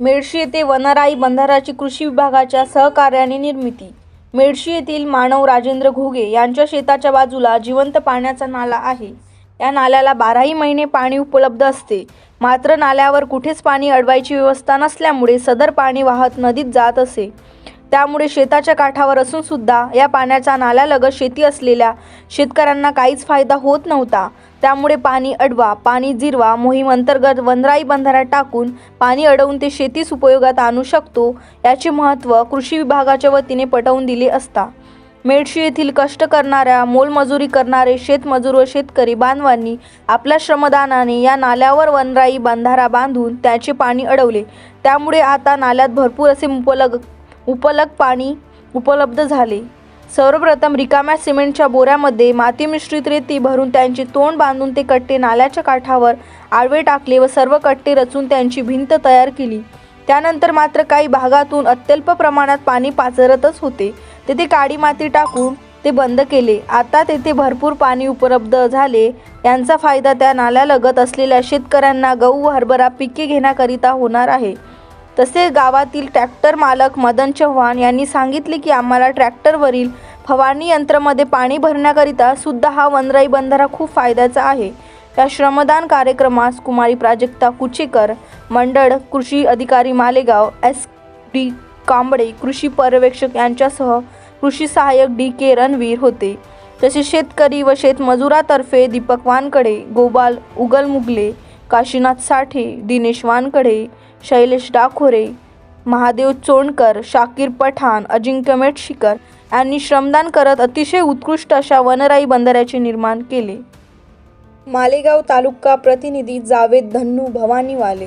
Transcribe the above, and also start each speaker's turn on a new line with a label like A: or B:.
A: मेडशी येथे वनराई बंधाराची कृषी विभागाच्या सहकार्याने निर्मिती. मेडशी येथील मानव राजेंद्र घोगे यांच्या शेताच्या बाजूला जिवंत पाण्याचा नाला आहे. या नाल्याला बाराही महिने पाणी उपलब्ध असते. मात्र नाल्यावर कुठेच पाणी अडवायची व्यवस्था नसल्यामुळे सदर पाणी वाहत नदीत जात असे. त्यामुळे शेताच्या काठावर असून सुद्धा या पाण्याचा नाल्यालगत शेती असलेल्या शेतकऱ्यांना काहीच फायदा होत नव्हता. त्यामुळे पाणी अडवा पाणी जिरवा मोहीम अंतर्गत वनराई बंधाऱ्यात टाकून पाणी अडवून ते शेतीस उपयोगात आणू शकतो याचे महत्त्व कृषी विभागाच्या वतीने पटवून दिले असता. मेडशी येथील कष्ट करणाऱ्या मोलमजुरी करणारे शेतमजूर व शेतकरी बांधवांनी आपल्या श्रमदानाने या नाल्यावर वनराई बंधारा बांधून त्याचे पाणी अडवले. त्यामुळे आता नाल्यात भरपूर असे उपलब्ध उपलब्ध पाणी उपलब्ध झाले. सर्वप्रथम रिकाम्या सिमेंटच्या बोऱ्यामध्ये माती मिश्रित रेती भरून त्यांचे तोंड बांधून ते कट्टे नाल्याच्या काठावर आडवे टाकले व सर्व कट्टे रचून त्यांची भिंत तयार केली. त्यानंतर मात्र काही भागातून अत्यल्प प्रमाणात पाणी पाचरतच होते. तेथे काळी माती टाकून ते बंद केले. आता तेथे भरपूर पाणी उपलब्ध झाले. यांचा फायदा त्या नाल्यालगत असलेल्या शेतकऱ्यांना गहू हरभरा पिके घेण्याकरिता होणार आहे. तसेच गावातील ट्रॅक्टर मालक मदन चव्हाण यांनी सांगितले की आम्हाला ट्रॅक्टरवरील फवारणी यंत्रामध्ये पाणी भरण्याकरिता सुद्धा हा वनराई बंधारा खूप फायद्याचा आहे. या श्रमदान कार्यक्रमास कुमारी प्राजक्ता कुचेकर मंडळ कृषी अधिकारी मालेगाव एस डी कांबळे कृषी पर्यवेक्षक यांच्यासह कृषी सहाय्यक डी के रणवीर होते. तसेच शेतकरी व शेतमजुरातर्फे दीपक वानकडे गोपाल उगल मुगले काशीनाथ साठे दिनेश वानकडे शैलेश डाखोरे महादेव चोंडकर शाकीर पठाण अजिंक्य मेटशिकर यांनी श्रमदान करत अतिशय उत्कृष्ट अशा वनराई बंधाऱ्याचे निर्माण केले. मालेगाव तालुका प्रतिनिधी जावेद धन्नू भवानीवाले